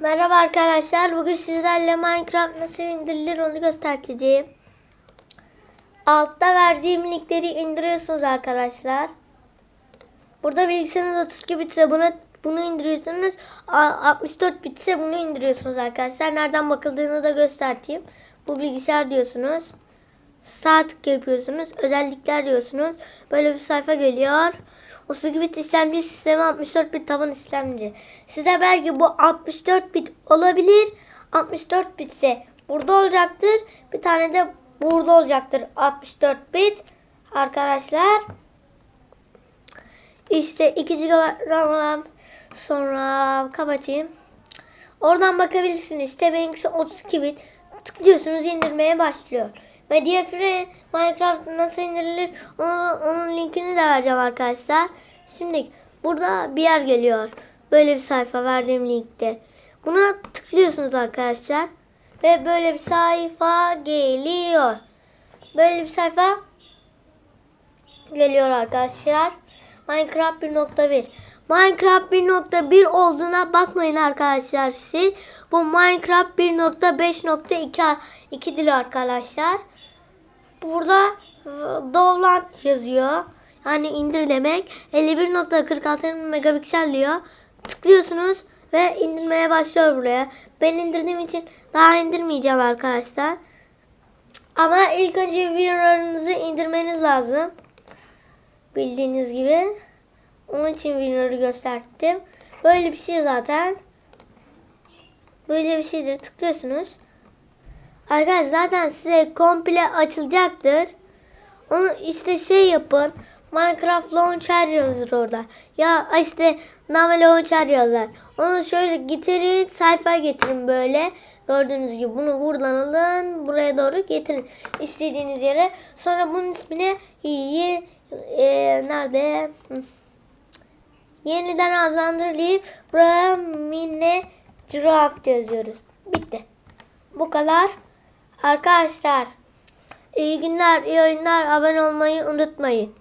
Merhaba arkadaşlar. Bugün sizlerle Minecraft nasıl indirilir onu göstereceğim. Altta verdiğim linkleri indiriyorsunuz arkadaşlar. Burada bilgisayarınız 32 bitse bunu bunu indiriyorsunuz. A- 64 bitse bunu indiriyorsunuz arkadaşlar. Nereden bakıldığını da göstereyim. Bu bilgisayar diyorsunuz. Sağ tık yapıyorsunuz. Özellikler diyorsunuz. Böyle bir sayfa geliyor. 32 bit işlemci sistemi 64 bit taban işlemci. Size belki bu 64 bit olabilir. 64 bitse burada olacaktır. Bir tane de burada olacaktır 64 bit. Arkadaşlar. İşte 2 GB RAM sonra kapatayım. Oradan bakabilirsiniz. İşte benimkisi 32 bit. Tıklıyorsunuz indirmeye başlıyor. Ve free Minecraft nasıl indirilir onun, onun linkini de vereceğim arkadaşlar. Şimdi burada bir yer geliyor. Böyle bir sayfa verdiğim linkte. Buna tıklıyorsunuz arkadaşlar. Ve böyle bir sayfa geliyor. Böyle bir sayfa geliyor arkadaşlar. Minecraft 1.1. Minecraft 1.1 olduğuna bakmayın arkadaşlar siz. Bu Minecraft 1.5.2 2'dir arkadaşlar. Burada download yazıyor. Yani indir demek. 51.46 megapiksel diyor. Tıklıyorsunuz ve indirmeye başlıyor buraya. Ben indirdiğim için daha indirmeyeceğim arkadaşlar. Ama ilk önce WinRAR'ınızı indirmeniz lazım. Bildiğiniz gibi. Onun için WinRAR'ı gösterdim. Böyle bir şey zaten. Böyle bir şeydir. Tıklıyorsunuz. Arkadaşlar zaten size komple açılacaktır. Onu işte şey yapın. Minecraft Launcher yazır orada. Ya işte Name Launcher yazar. Onu şöyle getirin sayfa getirin böyle. Gördüğünüz gibi bunu buradan alın. Buraya doğru getirin. istediğiniz yere. Sonra bunun ismini ye, e, nerede? Yeniden adlandır deyip buraya Minecraft yazıyoruz. Bitti. Bu kadar. Arkadaşlar iyi günler, iyi oyunlar. Abone olmayı unutmayın.